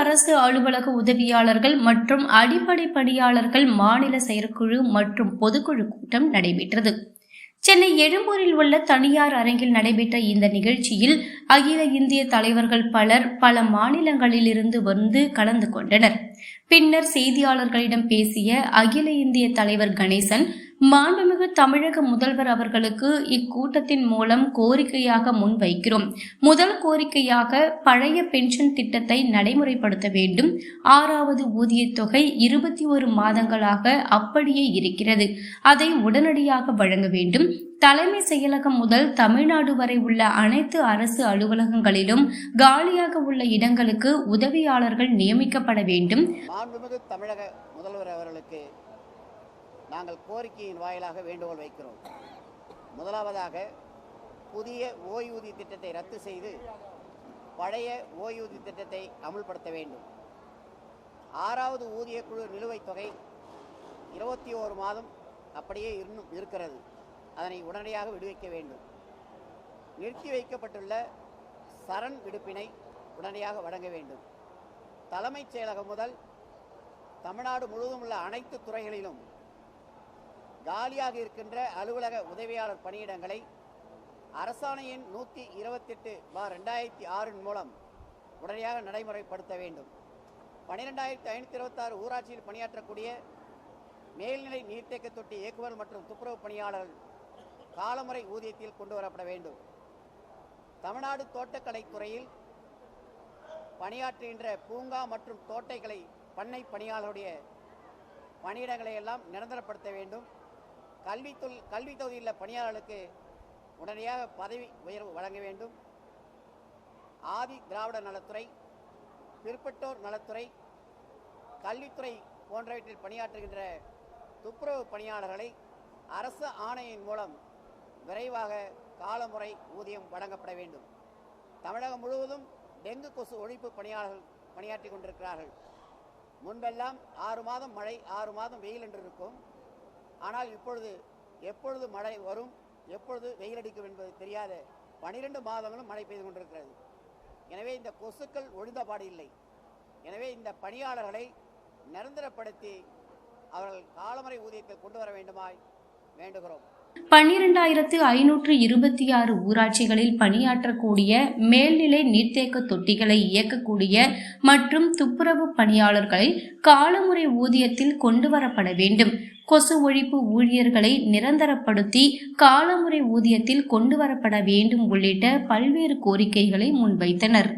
அரசு அலுவலக உதவியாளர்கள் மற்றும் அடிப்படை பணியாளர்கள் மாநில செயற்குழு மற்றும் பொதுக்குழு கூட்டம் நடைபெற்றது. சென்னை எழும்பூரில் உள்ள தனியார் அரங்கில் நடைபெற்ற இந்த நிகழ்ச்சியில் அகில இந்திய தலைவர்கள் பலர் பல மாநிலங்களிலிருந்து வந்து கலந்து கொண்டனர். பின்னர் செய்தியாளர்களிடம் பேசிய அகில இந்திய தலைவர் கணேசன் மாண்புமிகு தமிழக முதல்வர் அவர்களுக்கு இக்கூட்டத்தின் மூலம் கோரிக்கையாக முன்வைக்கிறோம் முதல் கோரிக்கையாக பழைய பென்ஷன் திட்டத்தை நடைமுறைப்படுத்த வேண்டும். ஆறாவது ஊதியத் தொகை இருபத்தி ஒரு மாதங்களாக அப்படியே இருக்கிறது. அதை உடனடியாக வழங்க வேண்டும். தலைமை செயலகம் முதல் தமிழ்நாடு வரை உள்ள அனைத்து அரசு அலுவலகங்களிலும் காலியாக உள்ள இடங்களுக்கு உதவியாளர்கள் நியமிக்கப்பட வேண்டும். தமிழக முதல்வர் அவர்களுக்கு நாங்கள் கோரிக்கையின் வாயிலாக வேண்டுகோள் வைக்கிறோம். முதலாவதாக புதிய ஓய்வூதிய திட்டத்தை ரத்து செய்து பழைய ஓய்வூதிய திட்டத்தை அமுல்படுத்த வேண்டும். ஆறாவது ஊதிய குழு நிலுவைத் தொகை இருபத்தி ஓரு மாதம் அப்படியே இன்னும் இருக்கிறது. அதனை உடனடியாக விடுவிக்க வேண்டும். நிறுத்தி வைக்கப்பட்டுள்ள சரண் விடுப்பினை உடனடியாக வழங்க வேண்டும். தலைமைச் செயலகம் முதல் தமிழ்நாடு முழுவதும் உள்ள அனைத்து துறைகளிலும் காலியாக இருக்கின்ற அலுவலக உதவியாளர் பணியிடங்களை அரசாணையின் நூற்றி இருபத்தெட்டு பார் ரெண்டாயிரத்தி ஆறின் மூலம் உடனடியாக நடைமுறைப்படுத்த வேண்டும். பன்னிரெண்டாயிரத்தி ஐநூற்றி இருபத்தாறு ஊராட்சியில் பணியாற்றக்கூடிய மேல்நிலை நீர்த்தேக்க தொட்டி இயக்குவர் மற்றும் துப்புரவு பணியாளர்கள் காலமுறை ஊதியத்தில் கொண்டு வரப்பட வேண்டும். தமிழ்நாடு தோட்டக்கலைத்துறையில் பணியாற்றுகின்ற பூங்கா மற்றும் தோட்டைகளை பண்ணை பணியாளருடைய பணியிடங்களை எல்லாம் நிரந்தரப்படுத்த வேண்டும். கல்வி தொல் கல்வி தொகுதியில் பணியாளர்களுக்கு உடனடியாக பதவி உயர்வு வழங்க வேண்டும். ஆதி திராவிட நலத்துறை பிற்பட்டோர் நலத்துறை கல்வித்துறை போன்றவற்றில் பணியாற்றுகின்ற துப்புரவு பணியாளர்களை அரசு ஆணையின் மூலம் விரைவாக காலமுறை ஊதியம் வழங்கப்பட வேண்டும். தமிழகம் முழுவதும் டெங்கு கொசு ஒழிப்பு பணியாளர்கள் பணியாற்றி கொண்டிருக்கிறார்கள். முன்பெல்லாம் ஆறு மாதம் மழை ஆறு மாதம் வெயில் என்று இருக்கும். ஆனால் இப்பொழுது எப்பொழுது மழை வரும் எப்பொழுது வெயில் அடிக்கும் என்பது தெரியாத பனிரெண்டு மாதங்களும் மழை பெய்து கொண்டிருக்கிறது. எனவே இந்த கொசுக்கள் ஒழிந்தபாடு இல்லை. எனவே இந்த பணியாளர்களை நிரந்தரப்படுத்தி அவர்கள் காலமுறை ஊதியத்தை கொண்டு வர வேண்டுமாய் வேண்டுகிறோம். பன்னிரெண்டாயிரத்து ஐநூற்று இருபத்தி ஆறு ஊராட்சிகளில் பணியாற்றக்கூடிய மேல்நிலை நீர்த்தேக்க தொட்டிகளை இயக்கக்கூடிய மற்றும் துப்புரவு பணியாளர்களை காலமுறை ஊதியத்தில் கொண்டு வரப்பட வேண்டும். கொசு ஒழிப்பு ஊழியர்களை நிரந்தரப்படுத்தி காலமுறை ஊதியத்தில் கொண்டு வரப்பட வேண்டும் உள்ளிட்ட பல்வேறு கோரிக்கைகளை முன்வைத்தனர்.